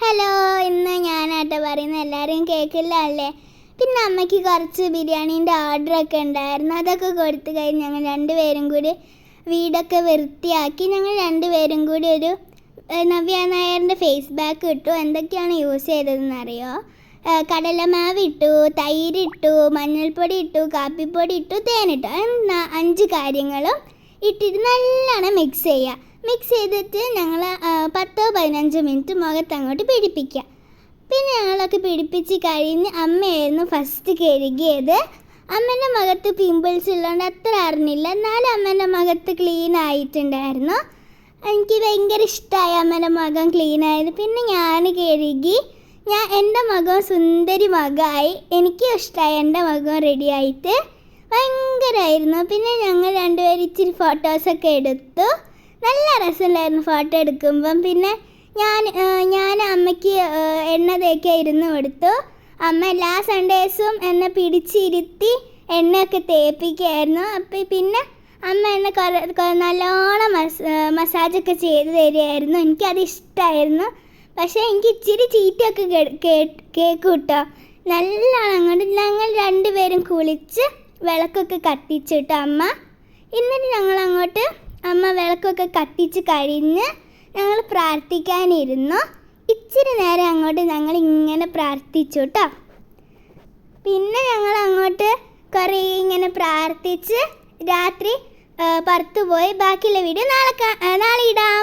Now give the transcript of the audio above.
Hello ഇന്ന് ഞാനായിട്ട് പറയുന്നത് എല്ലാവരും കേൾക്കില്ല അല്ലേ പിന്നെ അമ്മയ്ക്ക് കുറച്ച് ബിരിയാണീന്റെ ഓർഡറൊക്കെ ഉണ്ടായിരുന്നു. അതൊക്കെ കൊടുത്തു കഴിഞ്ഞ് ഞങ്ങൾ രണ്ടുപേരും കൂടി വീടൊക്കെ വൃത്തിയാക്കി. ഞങ്ങൾ രണ്ടുപേരും കൂടി ഒരു നവ്യ നായറിന്റെ ഫേസ് ബാക്ക് ഇട്ടു. എന്തൊക്കെയാണ് യൂസ് ചെയ്തതെന്ന് അറിയോ കടലമാവ് ഇട്ടു തൈരിട്ടു മഞ്ഞൾപ്പൊടി ഇട്ടു കാപ്പിപ്പൊടി ഇട്ടു തേനിട്ടു അഞ്ച് കാര്യങ്ങളും ഇട്ടിട്ട് നല്ലോണം മിക്സ് ചെയ്യുക. മിക്സ് ചെയ്തിട്ട് ഞങ്ങൾ പത്തോ പതിനഞ്ചോ മിനിറ്റ് മുഖത്ത് അങ്ങോട്ട് പിടിപ്പിക്കുക പിന്നെ ഞങ്ങളൊക്കെ പിടിപ്പിച്ച് കഴിഞ്ഞ് അമ്മയായിരുന്നു ഫസ്റ്റ് കഴുകിയത്. അമ്മേന്റെ മുഖത്ത് പിമ്പിൾസ് ഉള്ളതുകൊണ്ട് അത്ര അറിഞ്ഞില്ല. എന്നാലും അമ്മേന്റെ മുഖത്ത് ക്ലീൻ ആയിട്ടുണ്ടായിരുന്നു. എനിക്ക് ഭയങ്കര ഇഷ്ടമായി അമ്മേന്റെ മുഖം ക്ലീൻ ആയത്. പിന്നെ ഞാൻ കഴുകി ഞാൻ എന്റെ മുഖം സുന്ദരി മുഖമായി എനിക്കും ഇഷ്ടമായി എന്റെ മുഖം റെഡി ആയിട്ട്. ഭയങ്കരമായിരുന്നു പിന്നെ ഞങ്ങൾ രണ്ടുപേരും ഇച്ചിരി ഫോട്ടോസൊക്കെ എടുത്തു. നല്ല രസമുണ്ടായിരുന്നു ഫോട്ടോ എടുക്കുമ്പം. പിന്നെ ഞാൻ ഞാൻ അമ്മയ്ക്ക് എണ്ണ തേക്കാൻ ഇരുന്ന് കൊടുത്തു. അമ്മ എല്ലാ സൺഡേസും എന്നെ പിടിച്ചിരുത്തി എണ്ണയൊക്കെ തേപ്പിക്കായിരുന്നു അപ്പം പിന്നെ അമ്മ എന്നെ കുറേ നല്ലോണം മസ് മസാജൊക്കെ ചെയ്ത് തരുമായിരുന്നു എനിക്കത് ഇഷ്ടമായിരുന്നു പക്ഷേ എനിക്ക് ഇച്ചിരി ചീറ്റയൊക്കെ കേൾക്കും കേട്ടോ നല്ലോണം അങ്ങോട്ട് ഞങ്ങൾ രണ്ടുപേരും കുളിച്ച് വിളക്കൊക്കെ കത്തിച്ചിട്ട് അമ്മ. എന്നിട്ട് ഞങ്ങൾ അങ്ങോട്ട് അമ്മ വിളക്കൊക്കെ കത്തിച്ച് കഴിഞ്ഞ് ഞങ്ങൾ പ്രാർത്ഥിക്കാനിരുന്നു. ഇച്ചിരി നേരം അങ്ങോട്ട് ഞങ്ങൾ ഇങ്ങനെ പ്രാർത്ഥിച്ചു കേട്ടോ പിന്നെ ഞങ്ങൾ അങ്ങോട്ട് കുറേ ഇങ്ങനെ പ്രാർത്ഥിച്ച് രാത്രി ആ, പുറത്ത് പോയി ബാക്കിയുള്ള വീഡിയോ നാളെ നാളെ ഇടാം.